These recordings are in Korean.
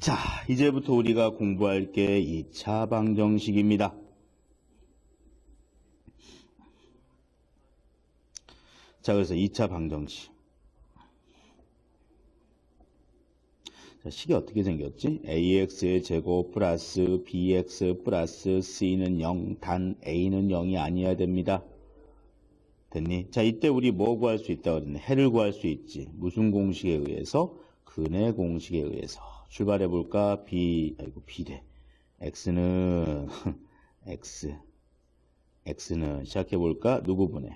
자, 이제부터 우리가 공부할 게 2차 방정식입니다. 자, 그래서 2차 방정식. 자, 식이 어떻게 생겼지? ax의 제곱 플러스 bx 플러스 c는 0, 단 a는 0이 아니어야 됩니다. 됐니? 자, 이때 우리 뭐 구할 수 있다 그랬네. 해를 구할 수 있지. 무슨 공식에 의해서? 근의 공식에 의해서. 출발해 볼까? b, 아이고, b래. x는, x. x는 시작해 볼까? 누구 분의?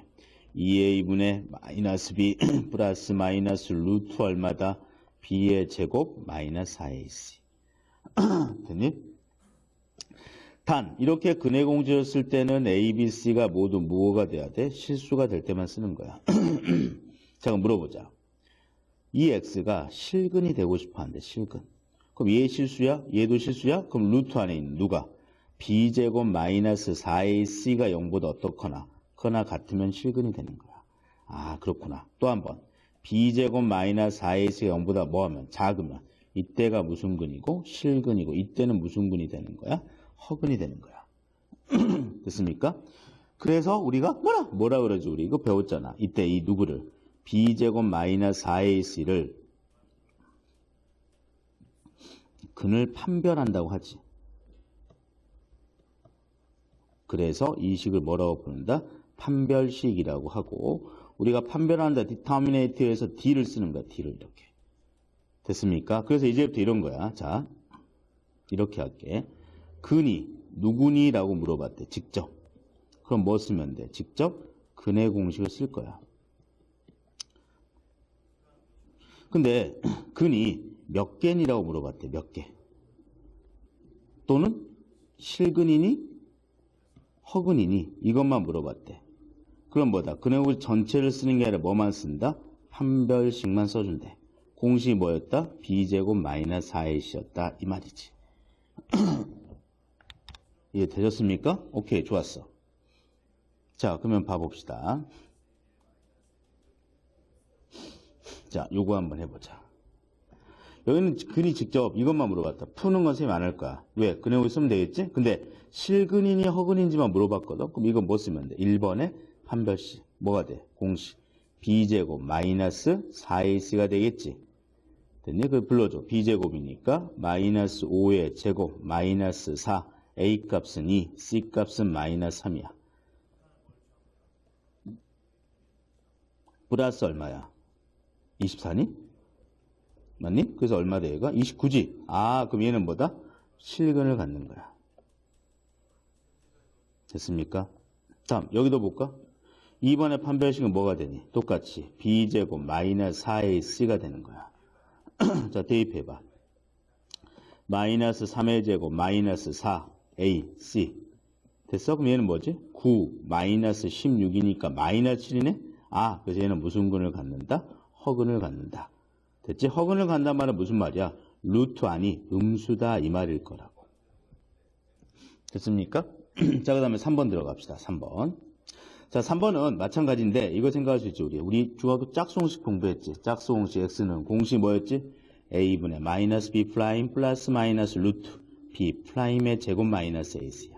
2a분의 마이너스 b 플러스 마이너스 루트 얼마다? b의 제곱 마이너스 4ac. 됐니? 단 이렇게 근해 공지를 쓸 때는 A, B, C가 모두 무호가 돼야 돼? 실수가 될 때만 쓰는 거야. 자 그럼 물어보자. 이 X가 실근이 되고 싶어 하는데 실근. 그럼 얘 실수야? 얘도 실수야? 그럼 루트 안에 있는 누가? B제곱 마이너스 4AC가 0보다 어떻거나 거나 같으면 실근이 되는 거야. 아 그렇구나. 또 한 번. B제곱 마이너스 4AC가 0보다 뭐하면? 작으면. 이때가 무슨 근이고? 실근이고 이때는 무슨 근이 되는 거야? 허근이 되는 거야. 됐습니까? 그래서 우리가 뭐라 뭐라 그러지 우리 이거 배웠잖아. 이때 이 누구를 b제곱 마이너스 4ac를 근을 판별한다고 하지. 그래서 이 식을 뭐라고 부른다? 판별식이라고 하고 우리가 판별한다 determinate에서 d를 쓰는 거야. d를 이렇게. 됐습니까? 그래서 이제부터 이런 거야. 자, 이렇게 할게. 근이 누구니 라고 물어봤대. 직접. 그럼 뭐 쓰면 돼? 직접 근의 공식을 쓸 거야. 근데 근이 몇 개니라고 물어봤대. 몇 개. 또는 실근이니 허근이니 이것만 물어봤대. 그럼 뭐다? 공식 전체를 쓰는 게 아니라 뭐만 쓴다? 판별식만 써준대. 공식이 뭐였다? b제곱 마이너스 4ac였다. 이 말이지. 이해 되셨습니까? 오케이, 좋았어. 자, 그러면 봐봅시다. 자, 요거 한번 해보자. 여기는 근이 직접 이것만 물어봤다. 푸는 건 쌤이 안할 거야. 왜? 근해고 쓰면 되겠지? 근데 실근이니 허근인지만 물어봤거든? 그럼 이건 뭐 쓰면 돼? 1번에 판별식. 뭐가 돼? 공식. b제곱 마이너스 4ac가 되겠지? 됐니? 그걸 불러줘. b제곱이니까 마이너스 5의 제곱 마이너스 4 a 값은 2, c 값은 마이너스 3이야. 플러스 얼마야? 24니? 맞니? 그래서 얼마 돼 얘가? 29지. 아 그럼 얘는 뭐다? 실근을 갖는 거야. 됐습니까? 다음 여기도 볼까? 2번의 판별식은 뭐가 되니? 똑같이 b제곱 마이너스 4ac가 되는 거야. 자 대입해봐. 마이너스 3의 제곱 마이너스 4ac 됐어? 그럼 얘는 뭐지? 9 마이너스 16이니까 마이너스 7이네? 아 그래서 얘는 무슨 근을 갖는다? 허근을 갖는다. 됐지? 허근을 간단 말은 무슨 말이야? 루트 안이 음수다 이 말일 거라고. 됐습니까? 자, 그 다음에 3번 들어갑시다. 3번. 자, 3번은 마찬가지인데 이거 생각할 수 있지 우리. 우리 중학교 짝수공식 공부했지. 짝수공식 x는 공식 뭐였지? a분의 마이너스 b 프라임 플러스 마이너스 루트 b 프라임의 제곱 마이너스 ac야.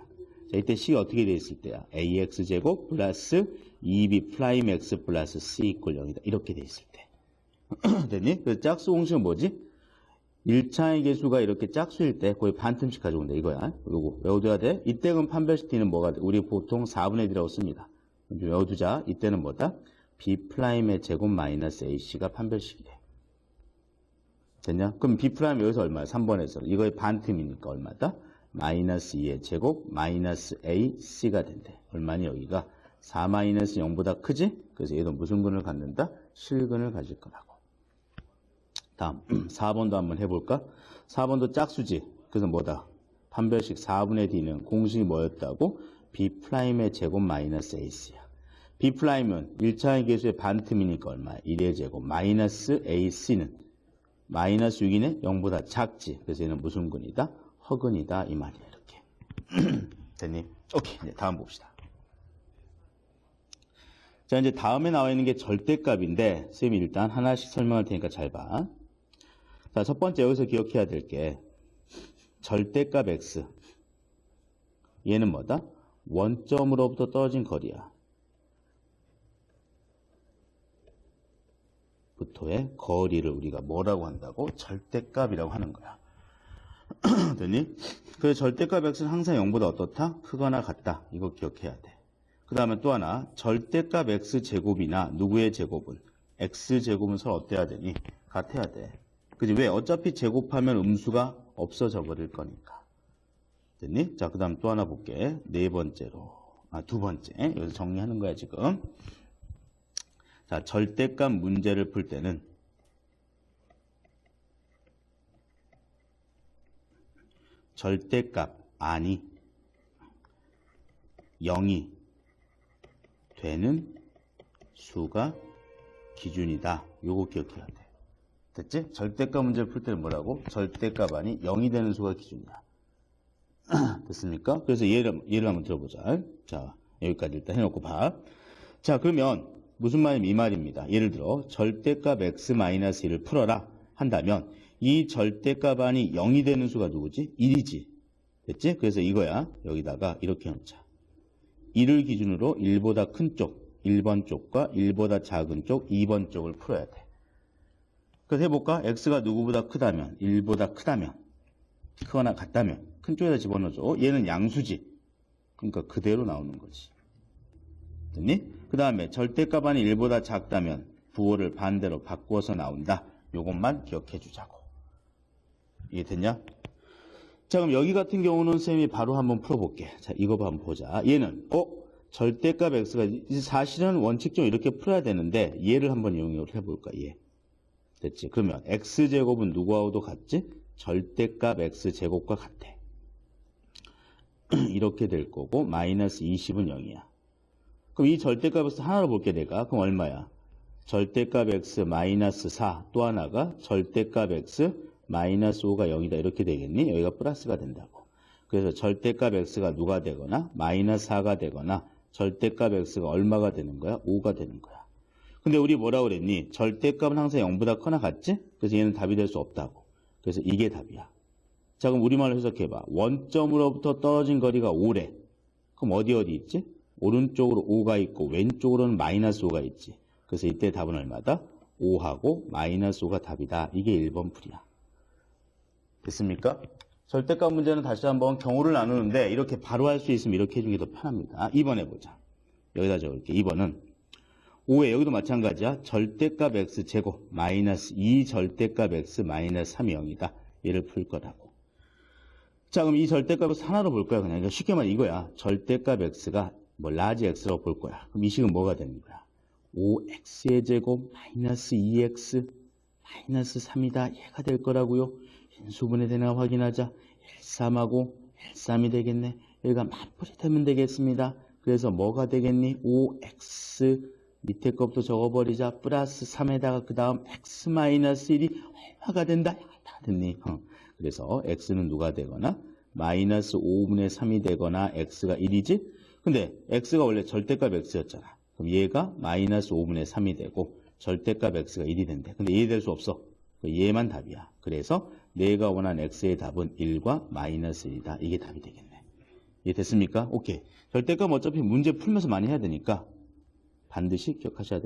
자, 이때 c가 어떻게 돼 있을 때야? ax 제곱 플러스 2b 프라임 x 플러스 c 이퀄 0이다. 이렇게 돼 있을 때. 됐니? 그 짝수 공식은 뭐지? 1차의 개수가 이렇게 짝수일 때 거의 반틈씩 가져온다 이거야. 요거 외워둬야 돼. 이때 그럼 판별식 t는 뭐가 돼? 우리 보통 4분의 1이라고 씁니다. 좀 외워두자. 이때는 뭐다? b'의 제곱 마이너스 ac가 판별식이래. 됐냐? 그럼 b' 여기서 얼마야? 3번에서. 이거의 반틈이니까 얼마다? 마이너스 2의 제곱 마이너스 ac가 된대. 얼마니 여기가? 4 마이너스 0보다 크지? 그래서 얘도 무슨 근을 갖는다? 실근을 가질 거라고. 다음 4번도 한번 해볼까? 4번도 짝수지. 그래서 뭐다? 판별식 4분의 d는 공식이 뭐였다고? b'의 제곱 마이너스 ac야. b'은 1차의 개수의 반틈이니까 얼마야? 1의 제곱 마이너스 ac는 마이너스 6이네? 0보다 작지. 그래서 얘는 무슨 근이다? 허근이다. 이 말이야 이렇게. 됐니? 오케이. 이제 다음 봅시다. 자, 이제 다음에 나와 있는 게 절대값인데, 쌤이 일단 하나씩 설명할 테니까 잘 봐. 자, 첫 번째 여기서 기억해야 될 게, 절대값 x. 얘는 뭐다? 원점으로부터 떨어진 거리야. 부터의 거리를 우리가 뭐라고 한다고? 절대값이라고 하는 거야. 됐니? 그 절대값 x는 항상 0보다 어떻다? 크거나 같다. 이거 기억해야 돼. 그 다음에 또 하나, 절대값 x 제곱이나 누구의 제곱은 x 제곱은 서로 어때야 되니? 같아야 돼. 그지? 왜? 어차피 제곱하면 음수가 없어져 버릴 거니까. 됐니? 자, 그 다음 또 하나 볼게. 네 번째로. 아, 두 번째. 여기서 정리하는 거야, 지금. 자, 절대값 문제를 풀 때는 절대값 아니 0이 되는 수가 기준이다. 요거 기억해야 돼. 됐지? 절대값 문제를 풀 때는 뭐라고? 절대값 아니 0이 되는 수가 기준이야. 됐습니까? 그래서 예를, 예를 한번 들어보자. 자, 여기까지 일단 해놓고 봐. 자, 그러면 무슨 말이냐면 이 말입니다. 예를 들어 절대값 x-1을 풀어라 한다면 이 절대값 안이 0이 되는 수가 누구지? 1이지. 됐지? 그래서 이거야. 여기다가 이렇게 놓자. 1을 기준으로 1보다 큰 쪽, 1번 쪽과 1보다 작은 쪽, 2번 쪽을 풀어야 돼. 그래서 해볼까? x가 누구보다 크다면, 1보다 크다면, 크거나 같다면 큰 쪽에다 집어넣어줘. 얘는 양수지. 그러니까 그대로 나오는 거지. 됐니? 그 다음에 절대값 안이 1보다 작다면 부호를 반대로 바꾸어서 나온다. 요것만 기억해 주자고. 이해 됐냐? 자, 그럼 여기 같은 경우는 쌤이 바로 한번 풀어볼게. 자, 이거 한번 보자. 얘는, 어? 절대값 x가, 사실은 원칙적으로 이렇게 풀어야 되는데, 얘를 한번 이용을 해볼까, 얘. 됐지? 그러면 x제곱은 누구하고도 같지? 절대값 x제곱과 같아. 이렇게 될 거고, 마이너스 20은 0이야. 그럼 이 절대값에서 하나로 볼게, 내가. 그럼 얼마야? 절대값 x 마이너스 4, 또 하나가 절대값 x 마이너스 5가 0이다. 이렇게 되겠니? 여기가 플러스가 된다고. 그래서 절대값 x가 누가 되거나 마이너스 4가 되거나 절대값 x가 얼마가 되는 거야? 5가 되는 거야. 근데 우리 뭐라고 그랬니? 절대값은 항상 0보다 커나 같지? 그래서 얘는 답이 될 수 없다고. 그래서 이게 답이야. 자, 그럼 우리말로 해석해봐. 원점으로부터 떨어진 거리가 5래. 그럼 어디 어디 있지? 오른쪽으로 5가 있고 왼쪽으로는 마이너스 5가 있지. 그래서 이때 답은 얼마다? 5하고 마이너스 5가 답이다. 이게 1번 풀이야. 됐습니까? 절대값 문제는 다시 한번 경우를 나누는데 이렇게 바로 할 수 있으면 이렇게 해주는 게 더 편합니다. 2번 해보자. 여기다 적을게. 2번은 5에 여기도 마찬가지야. 절대값 x제곱 마이너스 2 절대값 x 마이너스 3이 0이다. 얘를 풀 거라고. 자 그럼 이 절대값을 하나로 볼 거야. 그냥 그러니까 쉽게 말해 이거야. 절대값 x가 뭐 라지 x라고 볼 거야. 그럼 이 식은 뭐가 되는 거야? 5x의 제곱 마이너스 2x 마이너스 3이다. 얘가 될 거라고요. 인수분해 되나 확인하자. 1,3하고 1,3이 되겠네. 여기가 맞불이 되면 되겠습니다. 그래서 뭐가 되겠니? 5x 밑에 것부터 적어버리자. 플러스 3에다가 그 다음 x 마이너스 1이 얼마가 된다? 야, 다 됐니? 어. 그래서 x는 누가 되거나 마이너스 5분의 3이 되거나 x가 1이지? 근데 x가 원래 절대값 x였잖아. 그럼 얘가 마이너스 5분의 3이 되고 절대값 x가 1이 된대. 근데 얘 될 수 없어. 얘만 답이야. 그래서 내가 원한 x의 답은 1과 마이너스 1이다. 이게 답이 되겠네. 이해 됐습니까? 오케이. 절대값 어차피 문제 풀면서 많이 해야 되니까 반드시 기억하셔야 됩니다.